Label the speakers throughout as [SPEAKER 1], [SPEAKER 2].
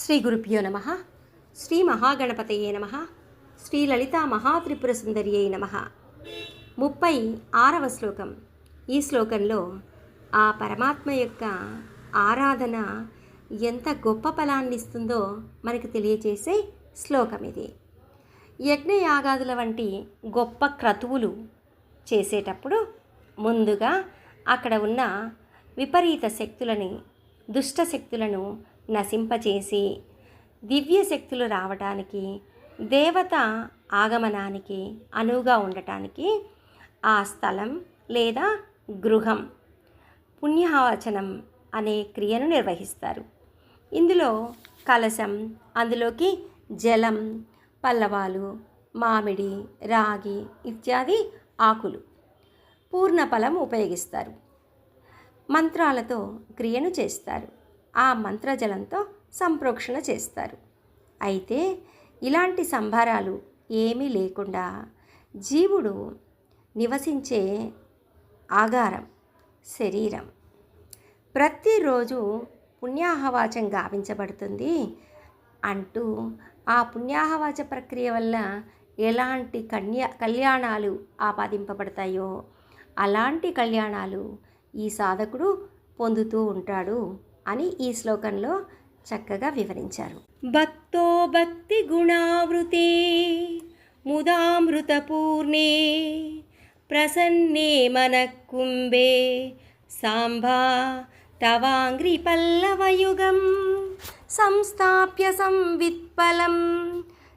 [SPEAKER 1] శ్రీ గురుభ్యో నమ. శ్రీ మహాగణపతయే నమ. శ్రీ లలితా మహాత్రిపుర సుందర్యై నమ. ముప్పై ఆరవ శ్లోకం. ఈ శ్లోకంలో ఆ పరమాత్మ యొక్క ఆరాధన ఎంత గొప్ప ఫలాన్ని ఇస్తుందో మనకు తెలియజేసే శ్లోకం ఇది. యజ్ఞయాగాదుల వంటి గొప్ప క్రతువులు చేసేటప్పుడు ముందుగా అక్కడ ఉన్న విపరీత శక్తులని దుష్ట శక్తులను నశింపచేసి దివ్య శక్తులు రావటానికి దేవత ఆగమనానికి అనువుగా ఉండటానికి ఆ స్థలం లేదా గృహం పుణ్యవచనం అనే క్రియను నిర్వహిస్తారు. ఇందులో కలశం అందులోకి జలం పల్లవాలు మామిడి రాగి ఇత్యాది ఆకులు పూర్ణఫలం ఉపయోగిస్తారు. మంత్రాలతో క్రియను చేస్తారు. ఆ మంత్రజలంతో సంప్రోక్షణ చేస్తారు. అయితే ఇలాంటి సంభారాలు ఏమీ లేకుండా జీవుడు నివసించే ఆగారం శరీరం. ప్రతిరోజు పుణ్యాహవాచం గావించబడుతుంది అంటూ ఆ పుణ్యాహవాచ ప్రక్రియ వల్ల ఎలాంటి కన్యా కళ్యాణాలు ఆపాదింపబడతాయో అలాంటి కళ్యాణాలు ఈ సాధకుడు పొందుతూ ఉంటాడు. అని ఈ శ్లోకంలో చక్కగా వివరించారు. భక్తో భక్తి గుణావృతే ముదామృతపూర్ణే ప్రసన్నే మనకుంబే సాంబా తవాంగ్రి పల్లవయుగం సంస్థాప్య సంవిత్పలం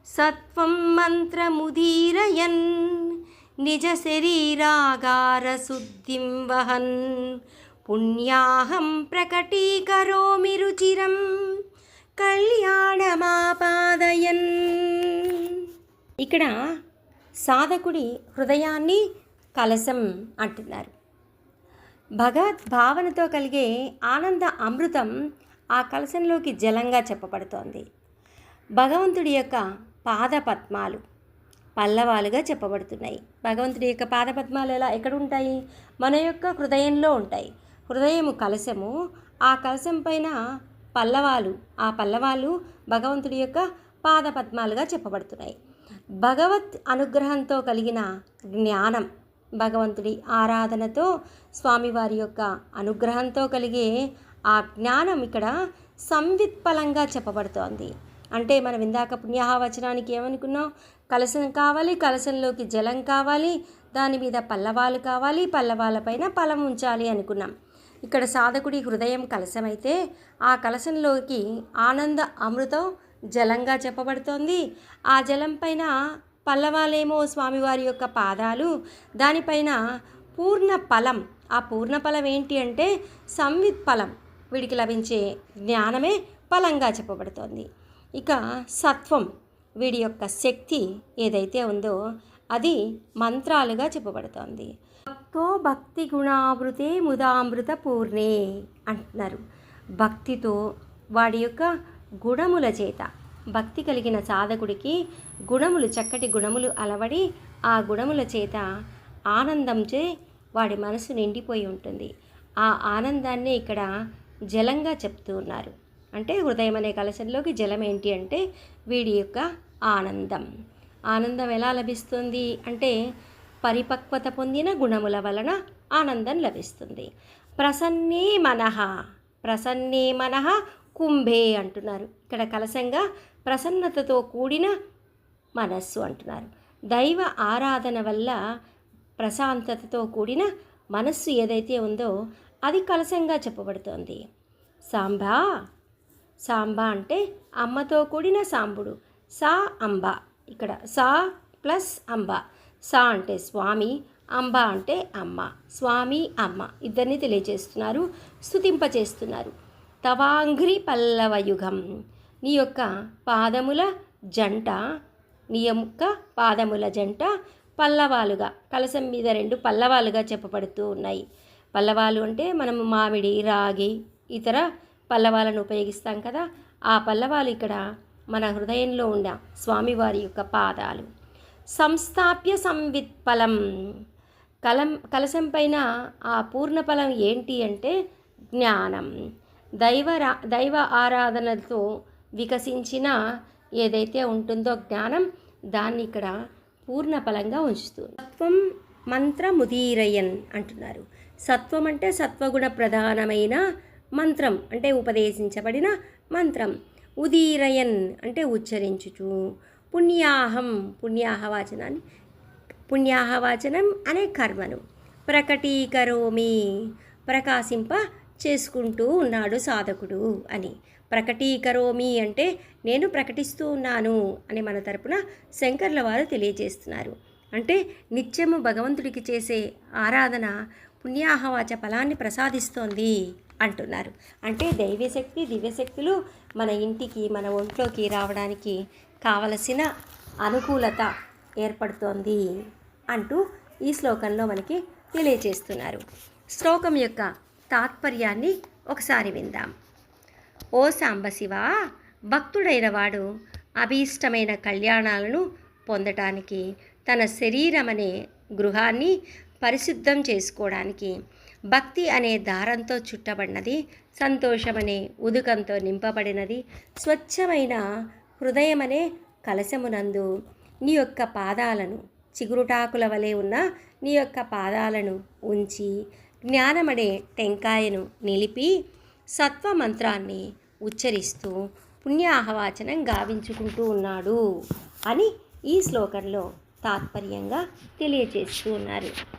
[SPEAKER 1] సత్వం మంత్రముదీరయన్ నిజ శరీరాగార శుద్ధిం వహన్ పుణ్యాహం ప్రకటీకరోమి రుచిరం కళ్యాణమాపాదయన్. ఇక్కడ సాధకుడి హృదయాన్ని కలశం అంటున్నారు. భగవత్ భావనతో కలిగే ఆనంద అమృతం ఆ కలశంలోకి జలంగా చెప్పబడుతోంది. భగవంతుడి యొక్క పాదపద్మాలు పల్లవాలుగా చెప్పబడుతున్నాయి. భగవంతుడి యొక్క పాదపద్మాలు ఎలా ఎక్కడ ఉంటాయి? మన యొక్క హృదయంలో ఉంటాయి. హృదయము కలశము. ఆ కలశం పైన పల్లవాలు ఆ పల్లవాలు భగవంతుడి యొక్క పాదపద్మాలుగా చెప్పబడుతున్నాయి. భగవత్ అనుగ్రహంతో కలిగిన జ్ఞానం భగవంతుడి ఆరాధనతో స్వామివారి యొక్క అనుగ్రహంతో కలిగే ఆ జ్ఞానం ఇక్కడ సంవిత్పలంగా చెప్పబడుతోంది. అంటే మనం ఇందాక పుణ్యాహవచనానికి ఏమనుకున్నాం? కలశం కావాలి కలశంలోకి జలం కావాలి దాని మీద పల్లవాలు కావాలి పల్లవాలపైన ఫలం ఉంచాలి అనుకున్నాం. ఇక్కడ సాధకుడి హృదయం కలశమైతే ఆ కలశంలోకి ఆనంద అమృతం జలంగా చెప్పబడుతోంది. ఆ జలం పైన పల్లవాలేమో స్వామివారి యొక్క పాదాలు దానిపైన పూర్ణ ఫలం. ఆ పూర్ణ ఫలం ఏంటి అంటే సంవిత్ ఫలం. వీడికి లభించే జ్ఞానమే ఫలంగా చెప్పబడుతోంది. ఇక సత్వం వీడి యొక్క శక్తి ఏదైతే ఉందో అది మంత్రాలుగా చెప్పబడుతోంది. భక్తో భక్తి గుణామృతే ముదామృత పూర్ణే అంటున్నారు. భక్తితో వాడి యొక్క గుణముల చేత భక్తి కలిగిన సాధకుడికి గుణములు చక్కటి గుణములు అలవడి ఆ గుణముల చేత ఆనందంచే వాడి మనసు నిండిపోయి ఉంటుంది. ఆ ఆనందాన్ని ఇక్కడ జలంగా చెప్తూ ఉన్నారు. అంటే హృదయం అనే కలశంలోకి జలం ఏంటి అంటే వీడి యొక్క ఆనందం. ఆనందం ఎలా లభిస్తుంది అంటే పరిపక్వత పొందిన గుణముల వలన ఆనందం లభిస్తుంది. ప్రసన్నే మనః ప్రసన్నే మనః కుంభే అంటున్నారు. ఇక్కడ కలశంగా ప్రసన్నతతో కూడిన మనస్సు అంటున్నారు. దైవ ఆరాధన వల్ల ప్రశాంతతతో కూడిన మనస్సు ఏదైతే ఉందో అది కలశంగా చెప్పబడుతోంది. సాంబా సాంబా అంటే అమ్మతో కూడిన సాంబుడు. సా అంబ. ఇక్కడ సా ప్లస్ అంబ. సా అంటే స్వామి అంబ అంటే అమ్మ స్వామి అమ్మ ఇద్దరిని తెలియజేస్తున్నారు స్థుతింపచేస్తున్నారు తవాంఘ్రి పల్లవయుగం నీ యొక్క పాదముల జంట నీ యొక్క పాదముల జంట పల్లవాలుగా కలసం మీద రెండు పల్లవాలుగా చెప్పబడుతూ ఉన్నాయి. పల్లవాలు అంటే మనము మామిడి రాగి ఇతర పల్లవాలను ఉపయోగిస్తాం కదా. ఆ పల్లవాలు ఇక్కడ మన హృదయంలో ఉన్న స్వామివారి యొక్క పాదాలు. సంస్థాప్య సంవిత్ఫలం కలం కలశం పైన ఆ పూర్ణఫలం ఏంటి అంటే జ్ఞానం. దైవ రా దైవ ఆరాధనతో వికసించిన ఏదైతే ఉంటుందో జ్ఞానం దాన్ని ఇక్కడ పూర్ణ ఫలంగా ఉంచుతుంది. సత్వం మంత్రముదీరయన్ అంటున్నారు. సత్వం అంటే సత్వగుణ ప్రధానమైన మంత్రం అంటే ఉపదేశించబడిన మంత్రం. ఉదీరయన్ అంటే ఉచ్చరించుచు. పుణ్యాహం పుణ్యాహవాచనాన్ని పుణ్యాహవాచనం అనే కర్మను ప్రకటీకరోమి ప్రకాశింప చేసుకుంటూ ఉన్నాడు సాధకుడు అని. ప్రకటీకరోమి అంటే నేను ప్రకటిస్తూ ఉన్నాను అని మన తరపున శంకర్ల వారు తెలియజేస్తున్నారు. అంటే నిత్యము భగవంతుడికి చేసే ఆరాధన పుణ్యాహవాచ ఫలాన్ని ప్రసాదిస్తోంది అంటున్నారు. అంటే దైవశక్తి దివ్యశక్తులు మన ఇంటికి మన ఒంట్లోకి రావడానికి కావలసిన అనుకూలత ఏర్పడుతోంది అంటూ ఈ శ్లోకంలో మనకి తెలియజేస్తున్నారు. శ్లోకం యొక్క తాత్పర్యాన్ని ఒకసారి విందాం. ఓ సాంబశివ భక్తుడైన వాడు అభీష్టమైన కళ్యాణాలను పొందటానికి తన శరీరం అనే గృహాన్ని పరిశుద్ధం చేసుకోవడానికి భక్తి అనే దారంతో చుట్టబడినది సంతోషమనే ఉదుకంతో నింపబడినది స్వచ్ఛమైన హృదయమనే కలశమునందు నీ యొక్క పాదాలను చిగురుటాకుల వలె ఉన్న నీ యొక్క పాదాలను ఉంచి జ్ఞానమనే టెంకాయను నిలిపి సత్వ మంత్రాన్ని ఉచ్చరిస్తూ పుణ్యాహవాచనం గావించుకుంటూ ఉన్నాడు అని ఈ శ్లోకంలో తాత్పర్యంగా తెలియజేస్తూ ఉన్నారు.